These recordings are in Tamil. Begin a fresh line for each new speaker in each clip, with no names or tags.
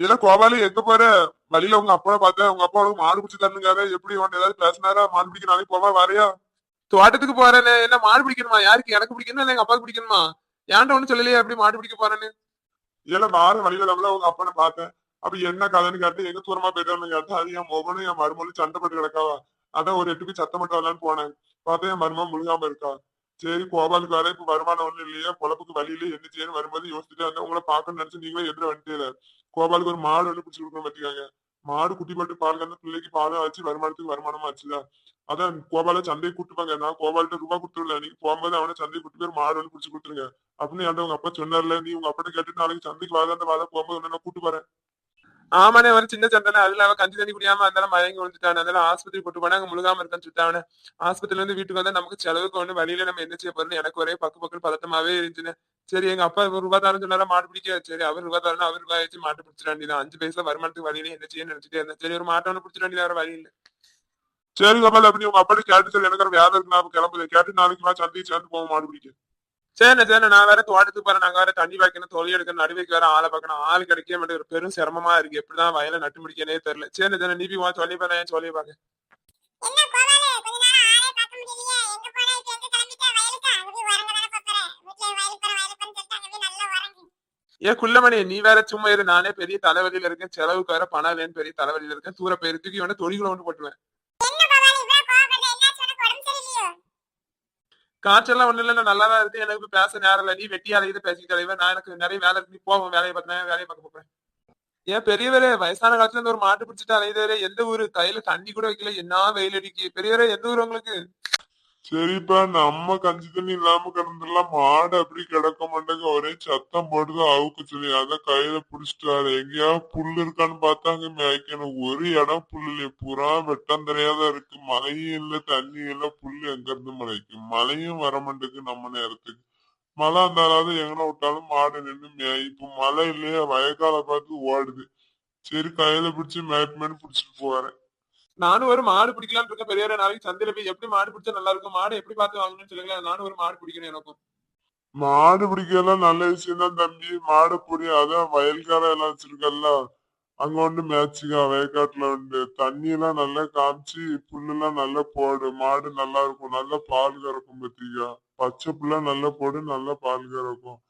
இல்ல கோபாலு எங்க போற? வழியில உங்க அப்பா பார்த்தேன். உங்க அப்பா உனக்கு மாடு பிடிச்சி தரணுங்காரு எப்படி உன்னை ஏதாவது பேசினாரா? மாடு பிடிக்க நாளைக்கு போவா? வரையா?
தோட்டத்துக்கு போறேன்னு. என்ன மாடு பிடிக்கணுமா? யாருக்கு? எனக்கு பிடிக்கணுமா? இல்ல எங்க அப்பாவுக்கு பிடிக்கணுமா? ஏன்ட்ட ஒண்ணு சொல்லலையே எப்படி மாடு பிடிக்க போறேன்னு?
இல்ல வார வழியில நம்மள உங்க அப்பனை பார்த்தேன். அப்ப என்ன கதைன்னு கேட்டு எங்க தூரமா போயிட்டான்னு கேட்டு அது என் மொபனும் என் மருமகளும் சண்டை போட்டு கிடக்காவா? அதான் ஒரு எட்டுக்கு சத்தம் மட்டும் வரலான்னு போனேன். பார்த்தா என் மருமகன் முழுகாம இருக்கா. சரி கோபாலுக்கு வேற இப்ப வருமானம் ஒண்ணும் இல்லையா. பொழப்புக்கு வழியில என்ன செய்யணும் வரும்போது யோசிச்சுட்டு வந்து உங்களை பார்க்கணும்னு நினைச்சு நீங்களே எதிர வந்துட்டே கோபாலுக்கு ஒரு மாடு ஒண்ணு பிடிச்சி கொடுக்கணும் பாத்துக்காங்க மாடு குட்டி போட்டு பால் கந்த பிள்ளைக்கு பாலும் ஆச்சு வருமானத்துக்கு வருமானமா ஆச்சுல. அதான் கோபால சந்தையை கூட்டுப்பாங்க நான் கோபால்கிட்ட ரூபா கொடுத்துருல நீங்க போகும்போது அவனை சந்தையை கூட்டு போய் மாடு ஒண்ணு பிடிச்சி கொடுத்துருங்க. அப்படின்னு உங்க அப்பா சொன்னார்ல? நீ உங்க அப்பா கேட்டு நாளைக்கு சந்தைக்கு வாத அந்த வாத போகும்போது உன்னை நான் கூட்டு போறேன்
ஆமாண்ணே ஒரு சின்ன சந்தனை அதுல அவன் கஞ்சி தண்ணி குடியாம அதனால மயங்கி விழுந்துட்டான். அதனால ஆஸ்பத்திரி போட்டு போனா அங்க முழுகாம இருக்கான்னு சொல்லிட்டான் ஆஸ்பத்திரில இருந்து வீட்டுக்கு வந்தா நமக்கு செலவுக்கு ஒண்ணு வழியில நம்ம என்ன செய்ய போறோம்னு எனக்கு ஒரே பக்கு பக்கம் பதட்டமாவே இருந்துச்சுன்னு சரி எங்க அப்பா ஒரு ரூபா தரம் சொன்னாரா? மாடு பிடிக்க. சரி அவர் ரூபா தரணும் அவர் ரூபாய் வச்சு மாட்டு பிடிச்சிட வேண்டியதான் அஞ்சு பைசா வருமானத்துக்கு வழியில என்ன செய்ய நினைச்சிட்டே இருந்தேன் சரி ஒரு மாட்டை ஒண்ணு பிடிச்சிட வேண்டியது வேற வழி இல்லை
சரி கோபால் அப்படி உங்க அப்பா கேட்டு சொல்லி எனக்கு ஒரு வேலை இருக்கு நான் கிளம்புது. கேட்டு நாளைக்கு நான் சந்தைக்கு சேர்ந்து போவோம் மாடு பிடிக்க.
சரிண்ணே சரிண்ணே நான் வேற தோட்டத்துக்கு போறேன். நாங்க வேற தண்ணி வைக்கணும் தொழில் எடுக்கணும் நடுவைக்கு வேற ஆளை பார்க்கணும். ஆள் கிடைக்க மாட்டேங்குது. ஒரு பெரும் சிரமமா இருக்கு. எப்படிதான் வயலை நட்டு முடிக்கனே தெரியல. சரிண்ணே சரிண்ணே நீ போய் வா சொல்லி போறேன் சொல்லி பாக்க ஏன் குள்ளமணி நீ வேற சும்மா இரு. நானே பெரிய தலைவலியில இருக்கேன். செலவுக்கு வேற பணம் இல்லைன்னு பெரிய தலைவலியில இருக்கேன். தூர போயிருத்துக்கு இவனை தொழில்களை ஒன்று போட்டுவேன் காய்ச்சல்லாம் ஒண்ணு இல்ல நான் நல்லா தான் இருக்கு. எனக்கு பேச நேரம் இல்ல. நீ வெட்டியா இதை பேசிட்டு தலைவர் நான் எனக்கு நிறைய வேலை இருக்கு. நீ போவோம் வேலையை பார்த்தேன் வேலையை பார்க்க போறேன். ஏன் பெரியவரே வயசான காலத்துல இருந்து ஒரு மாட்டு பிடிச்சிட்டு அலையுதே எந்த ஊரு? கையில தண்ணி கூட வைக்கல. என்ன வெயில் அடிக்கு பெரியவரே எந்த ஊர் உங்களுக்கு?
சரிப்பா நம்ம கஞ்சி தண்ணி இல்லாம கிடந்துடலாம். மாடு அப்படி கிடக்க மாட்டேங்க ஒரே சத்தம் போடுது அவுக்கு சொல்லி. அதான் கையில புடிச்சிட்டாரு. எங்கேயாவது புல்லு இருக்கான்னு பார்த்தாங்க. மேய்க்கணும். ஒரு இடம் புல்லு இல்லையே. புறா வெட்டம் தெரியாத இருக்கு. மழையும் இல்ல தண்ணி இல்ல. புல்லு எங்க இருந்து மழைக்கும் மழையும் வர மாட்டேங்குது நம்ம நேரத்துக்கு. மழை அந்தாலாவது எங்கன விட்டாலும் மாடு நின்று மேய் இப்ப மழை இல்லையா. வயக்கால பார்த்து ஓடுது. சரி கையில பிடிச்சி மேய்ப்பமேனு பிடிச்சிட்டு போறேன்.
நானும் ஒரு மாடு பிடிக்கலாம்னு இருக்கேன் பெரிய நாளைக்கு சந்தையில போய் எப்படி மாடு பிடிச்சா நல்லா இருக்கும்? மாடு எப்படி பார்த்து வாங்கணும்னு சொல்லுங்க. நானும் ஒரு மாடு பிடிக்கணும் எனக்கும்.
மாடு பிடிக்கலாம் நல்ல விஷயம் தான் தம்பி. மாடு பிடி அதான் வயல்கார எல்லாம் வச்சிருக்கல அங்க வந்து மேய்ச்சிக்கா வயக்காட்டுல உண்டு தண்ணி எல்லாம் நல்லா காமிச்சு புல்லெல்லாம் நல்லா போடு. மாடு நல்லா இருக்கும். நல்லா பால் கறக்கும் பத்திக்கா பச்சை புல்லா நல்லா போடு நல்லா பால் கறக்கும்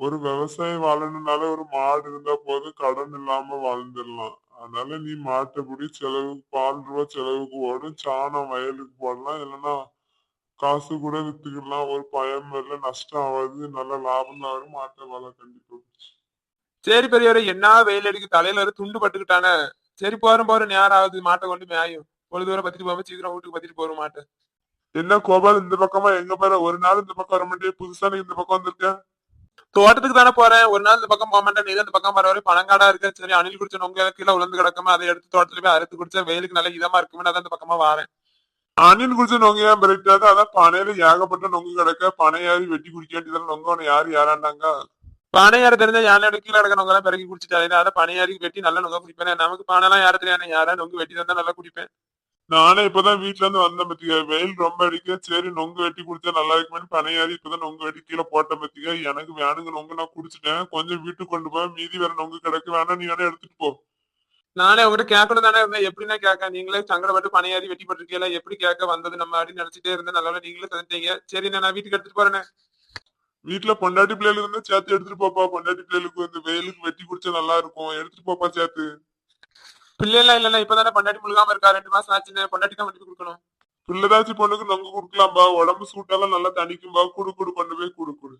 ஒரு விவசாயம் வாழணும்னால ஒரு மாடு இருந்தா போதும். கடன் இல்லாம வாழ்ந்துடலாம். அதனால நீ மாட்டை பிடி செலவுக்கு பால் ரூபா செலவுக்கு ஓடும். சாணம் வயலுக்கு போடலாம். இல்லைன்னா காசு கூட வித்துக்கலாம் ஒரு பயம் இல்ல. நஷ்டம் ஆகாது. நல்ல லாபம் தான் வரும். மாட்டை வள கண்டிப்பா
சரி பெரியவரே என்ன வெயில் அடிக்கு தலையில ஒரு துண்டு பட்டுக்கிட்டானே. சரி போறோம் போறோம். நேரம் ஆகுது. மாட்டை கொண்டு மேயும் ஒரு தூரம் பத்திட்டு போகாம சீக்கிரம் வீட்டுக்கு பத்திட்டு போறோம் மாட்டை.
என்ன கோபால் இந்த பக்கமா? எங்க போற ஒரு நாள் இந்த பக்கம் வர மாட்டே புதுசா நீ இந்த பக்கம் வந்திருக்க?
தோட்டத்துக்கு தானே போறேன். ஒரு நாள் இந்த பக்கம் போக மாட்டேன். நீ இந்த பக்கம் வர வரை பழங்காடா இருக்க. சரி அணில் குடிச்ச உங்க கீழே உளுந்து கிடக்குமா அதை எடுத்து தோட்டத்துல போய் அறுத்து குடிச்சா வெயிலுக்கு நல்ல இதமா இருக்குமே அதான் இந்த பக்கமா வரேன்.
அணில் குடிச்ச நொங்க ஏன் பிறக்காது அதான் பனையில ஏகப்பட்ட நொங்கு கிடக்க. பனை யாரி வெட்டி குடிக்க வேண்டியதுல நொங்க உன யாரு யாராண்டாங்க
பனையார தெரிஞ்சா யானை கீழே கிடக்கிறவங்க எல்லாம் பிறகு குடிச்சிட்டாரு அதை பனையாரிக்கு வெட்டி நல்லா நொங்க குடிப்பேன். நமக்கு பணம் யாரு தெரியாது. யாரா நொங்கு வெட்டி தந்தா நல்லா குடிப்பேன்.
நானே இப்பதான் வீட்டுல இருந்து வந்தேன் பத்தியா. வெயில் ரொம்ப அடிக்க சரி நொங்கு வெட்டி குடிச்சா நல்லா இருக்குமே பனையாரி இப்பதான் நொங்கு வெட்டி கீழே போட்டேன் பத்தியா. எனக்கு வேணுங்க நொங்கு நான் குடிச்சிட்டேன். கொஞ்சம் வீட்டுக்கு கொண்டு போய் மீதி வேற நொங்கு கிடக்கு. வேணா நீ வேணா எடுத்துட்டு போ.
நானே உங்ககிட்ட கேட்கணும் தானே இருந்தேன். எப்படின்னா கேட்க? நீங்களே சங்கடப்பட்டு பனையாரி வெட்டி போட்டிருக்கீங்களா. எப்படி கேட்க வந்தது நம்ம அப்படின்னு நினைச்சிட்டே இருந்தேன். நல்லா நீங்களே தந்துட்டீங்க. சரி நான் வீட்டுக்கு எடுத்துட்டு போறேன்
வீட்டுல பொண்டாட்டி பிள்ளைகளுக்கு இருந்தா சேர்த்து எடுத்துட்டு போப்பா. பொண்டாட்டி பிள்ளைகளுக்கு இந்த வெயிலுக்கு வெட்டி குடிச்சா நல்லா இருக்கும். எடுத்துட்டு போப்பா சேர்த்து.
பிள்ளைலாம் இல்லைன்னா இப்பதானே பொண்டாட்டி முழுகாம இருக்கா? ரெண்டு மாசம் ஆச்சுன்னு பொண்டாட்டி தான் வெட்டி கொடுக்கணும்.
பிள்ளைதாச்சி பொண்ணுக்கு நொங்கு கொடுக்கலாம்பா. உடம்பு சூட்டெல்லாம் நல்லா தணிக்கும்பா. குடு குடு கொண்டு போய் குடு குடு.